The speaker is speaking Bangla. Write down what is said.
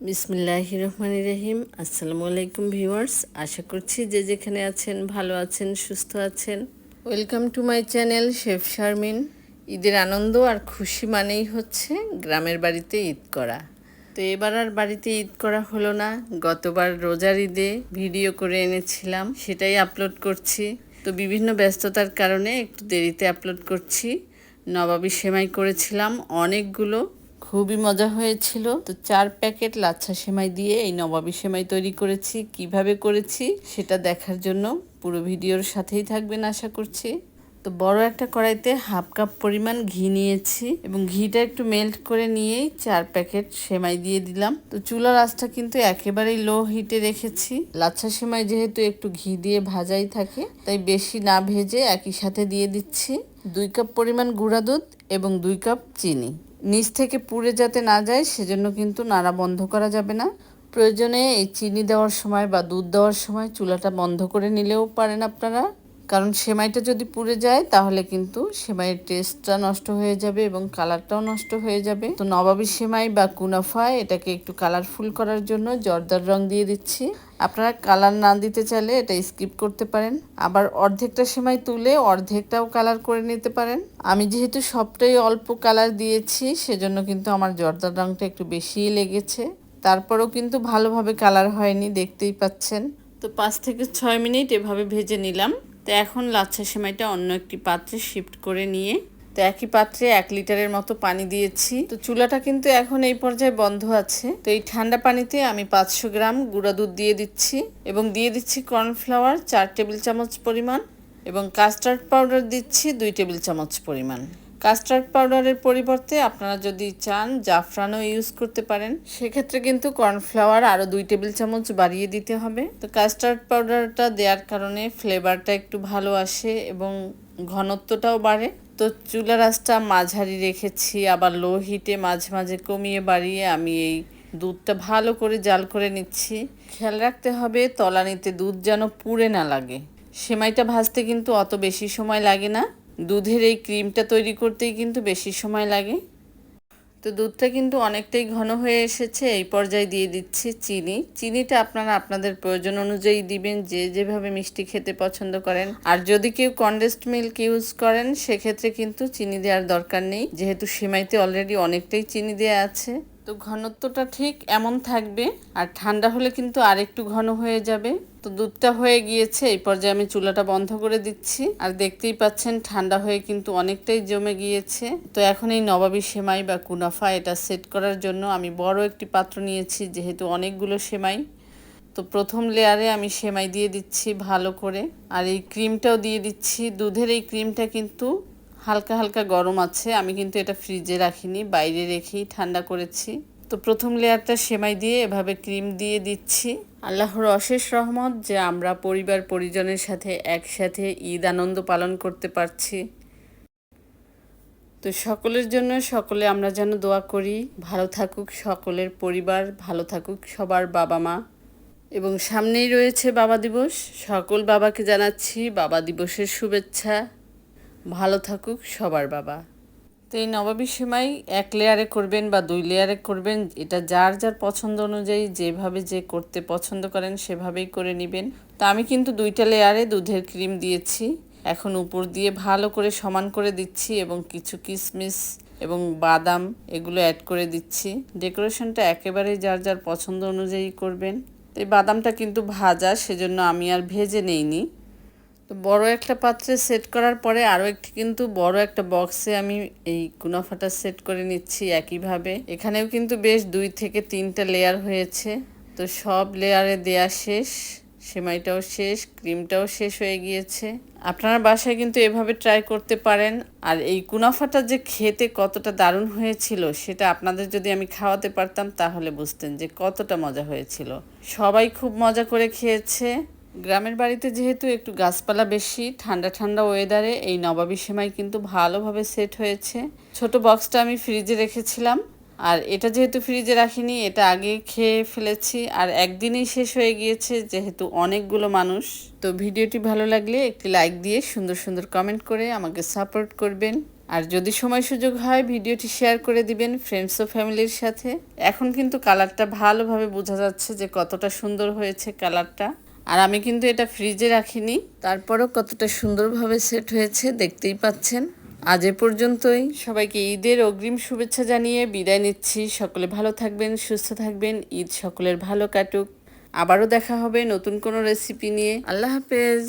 বিসমিল্লাহ রহমান রহিম। আসসালামু আলাইকুম ভিউয়ার্স, আশা করছি যে যেখানে আছেন ভালো আছেন, সুস্থ আছেন। Welcome to my channel chef Sharmin. ঈদের আনন্দ আর খুশি মানেই হচ্ছে গ্রামের বাড়িতে ঈদ করা। তো এবার আর বাড়িতে ঈদ করা হলো না। গতবার রোজার ঈদে ভিডিও করে এনেছিলাম, সেটাই আপলোড করছি। তো বিভিন্ন ব্যস্ততার কারণে একটু দেরিতে আপলোড করছি। নবাবী সেমাই করেছিলাম অনেকগুলো। খুবই মজা হয়েছিল। তো চার প্যাকেট লাচ্ছা সেমাই দিয়ে এই নবাবী সেমাই তৈরি করেছি। কীভাবে করেছি সেটা দেখার জন্য পুরো ভিডিওর সাথেই থাকবেন আশা করছি। তো বড় একটা কড়াইতে হাফ কাপ পরিমাণ ঘি নিয়েছি এবং ঘিটা একটু মেল্ট করে নিয়েই চার প্যাকেট সেমাই দিয়ে দিলাম। তো চুলার আঁচটা কিন্তু একেবারেই লো হিটে রেখেছি। লাচ্ছা সেমাই যেহেতু একটু ঘি দিয়ে ভাজাই থাকে, তাই বেশি না ভেজে একই সাথে দিয়ে দিচ্ছি। দুই কাপ পরিমাণ গুঁড়া দুধ এবং দুই কাপ চিনি। নিচ থেকে পুড়ে যাতে না যায়, সেজন্য কিন্তু নাড়া বন্ধ করা যাবে না। প্রয়োজনে এই চিনি দেওয়ার সময় বা দুধ দেওয়ার সময় চুলাটা বন্ধ করে নিলেও পারেন আপনারা। কারণ সেমাইটা যদি পুড়ে যায়, তাহলে কিন্তু সেমাইয়ের টেস্টটা নষ্ট হয়ে যাবে এবং কালারটাও নষ্ট হয়ে যাবে। তো নবাবী সেমাই বা কুনাফা, এটাকে একটু কালারফুল করার জন্য জর্দার রং দিয়ে দিচ্ছি। আপনারা কালার না দিতে চাইলে এটা স্কিপ করতে পারেন। আবার অর্ধেকটা সেমাই তুলে অর্ধেকটাও কালার করে নিতে পারেন। আমি যেহেতু সবটাই অল্প কালার দিয়েছি, সেজন্য কিন্তু আমার জর্দার রংটা একটু বেশিই লেগেছে। তারপরেও কিন্তু ভালোভাবে কালার হয়নি, দেখতেই পাচ্ছেন। তো পাঁচ থেকে ছয় মিনিট এভাবে ভেজে নিলাম। তো এখন লাচ্ছা সেমাইটা অন্য একটি পাত্রে শিফট করে নিয়ে তো একই পাত্রে এক লিটারের মতো পানি দিয়েছি। তো চুলাটা কিন্তু এখন এই পর্যায়ে বন্ধ আছে। তো এই ঠান্ডা পানিতে আমি পাঁচশো গ্রাম গুঁড়া দুধ দিয়ে দিচ্ছি এবং দিয়ে দিচ্ছি কর্নফ্লাওয়ার চার টেবিল চামচ পরিমাণ এবং কাস্টার্ড পাউডার দিচ্ছি দুই টেবিল চামচ পরিমাণ। কাস্টার্ড পাউডারের পরিবর্তে আপনারা যদি চান জাফরানও ইউজ করতে পারেন। সেক্ষেত্রে কিন্তু কর্নফ্লাওয়ার আরও দুই টেবিল চামচ বাড়িয়ে দিতে হবে। তো কাস্টার্ড পাউডারটা দেওয়ার কারণে ফ্লেভারটা একটু ভালো আসে এবং ঘনত্বটাও বাড়ে। তো চুলা আঁচটা মাঝারি রেখেছি আবার লো হিটে মাঝে মাঝে কমিয়ে বাড়িয়ে আমি এই দুধটা ভালো করে জাল করে নিচ্ছি। খেয়াল রাখতে হবে তলানিতে দুধ যেন পুড়ে না লাগে। সেমাইটা ভাজতে কিন্তু অত বেশি সময় লাগে না। দুধের এই ক্রিমটা তৈরি করতেই কিন্তু বেশি সময় লাগে। তো দুধটা কিন্তু অনেকটাই ঘন হয়ে এসেছে, এই পর্যায়ে দিয়ে দিচ্ছি চিনি। চিনিটা আপনারা আপনাদের প্রয়োজন অনুযায়ী দিবেন, যে যেভাবে মিষ্টি খেতে পছন্দ করেন। আর যদি কেউ কন্ডেন্সড মিল্ক ইউজ করেন, সেক্ষেত্রে কিন্তু চিনি দেওয়ার দরকার নেই। যেহেতু সেমাইতে অলরেডি অনেকটাই চিনি দেওয়া আছে। তো ঘনত্বটা ঠিক এমন থাকবে, আর ঠান্ডা হলে কিন্তু আরেকটু ঘন হয়ে যাবে। তো দুধটা হয়ে গিয়েছে, এই পর্যায়ে আমি চুলাটা বন্ধ করে দিচ্ছি। আর দেখতেই পাচ্ছেন, ঠান্ডা হয়ে কিন্তু অনেকটাই জমে গিয়েছে। তো এখন এই নবাবী সেমাই বা কুনাফা এটা সেট করার জন্য আমি বড় একটি পাত্র নিয়েছি, যেহেতু অনেকগুলো সেমাই। তো প্রথম লেয়ারে আমি সেমাই দিয়ে দিচ্ছি ভালো করে। আর এই ক্রিমটাও দিয়ে দিচ্ছি। দুধের এই ক্রিমটা কিন্তু হালকা হালকা গরম আছে, আমি কিন্তু এটা ফ্রিজে রাখিনি, বাইরে রেখেই ঠান্ডা করেছি। তো প্রথম লেয়ারটা সেমাই দিয়ে এভাবে ক্রিম দিয়ে দিচ্ছি। আল্লাহর অশেষ রহমত যে আমরা পরিবার পরিজনের সাথে একসাথে ঈদ আনন্দ পালন করতে পারছি। তো সকলের জন্য সকলে আমরা যেন দোয়া করি, ভালো থাকুক সকলের পরিবার, ভালো থাকুক সবার বাবা মা। এবং সামনেই রয়েছে বাবা দিবস, সকল বাবাকে জানাচ্ছি বাবা দিবসের শুভেচ্ছা। ভালো থাকুক সবার বাবা। তো এই নবাবী সেমাই এক লেয়ারে করবেন বা দুই লেয়ারে করবেন, এটা যার যার পছন্দ অনুযায়ী যেভাবে যে করতে পছন্দ করেন সেভাবেই করে নেবেন। তো আমি কিন্তু দুইটা লেয়ারে দুধের ক্রিম দিয়েছি, এখন উপর দিয়ে ভালো করে সমান করে দিচ্ছি এবং কিছু কিশমিশ এবং বাদাম এগুলো অ্যাড করে দিচ্ছি। ডেকোরেশনটা একেবারেই যার যার পছন্দ অনুযায়ী করবেন। এই বাদামটা কিন্তু ভাজা, সেজন্য আমি আর ভেজে নেইনি। তো বড় একটা পাত্রে সেট করার পরে আরও একটি কিন্তু বড় একটা বক্সে আমি এই কুনাফাটা সেট করে নিচ্ছি একইভাবে। এখানেও কিন্তু বেশ দুই থেকে তিনটা লেয়ার হয়েছে। তো সব লেয়ারে দেয়া শেষ, সেমাইটাও শেষ ক্রিমটাও শেষ হয়ে গিয়েছে। আপনারা বাসায় কিন্তু এভাবে ট্রাই করতে পারেন। আর এই কুনাফাটা যে খেতে কতটা দারুণ হয়েছিল, সেটা আপনাদের যদি আমি খাওয়াতে পারতাম, তাহলে বুঝতেন যে কতটা মজা হয়েছিল। সবাই খুব মজা করে খেয়েছে। গ্রামের বাড়িতে যেহেতু একটু গাছপালা বেশি, ঠান্ডা ঠান্ডা ওয়েদারে এই নবাবী সেমাই কিন্তু ভালোভাবে সেট হয়েছে। ছোট বক্সটা আমি ফ্রিজে রেখেছিলাম। আর এটা যেহেতু ফ্রিজে রাখিনি, এটা আগে খেয়ে ফেলেছি। আর একদিনেই শেষ হয়ে গিয়েছে যেহেতু অনেকগুলো মানুষ। তো ভিডিওটি ভালো লাগলে একটি লাইক দিয়ে সুন্দর সুন্দর কমেন্ট করে আমাকে সাপোর্ট করবেন। আর যদি সময় সুযোগ হয়, ভিডিওটি শেয়ার করে দিবেন ফ্রেন্ডস ও ফ্যামিলির সাথে। এখন কিন্তু কালারটা ভালোভাবে বোঝা যাচ্ছে যে কতটা সুন্দর হয়েছে কালারটা আর আমি কিন্তু এটা ফ্রিজে রাখিনি। তারপরও কতটা সুন্দরভাবে সেট হয়েছে দেখতেই পাচ্ছেন। আজ এ পর্যন্তই। সবাইকে ঈদের অগ্রিম শুভেচ্ছা জানিয়ে বিদায় নিচ্ছি। সকলে ভালো থাকবেন, সুস্থ থাকবেন, ঈদ সকলের ভালো কাটুক। আবারও দেখা হবে নতুন কোনো রেসিপি নিয়ে। আল্লাহ হাফেজ।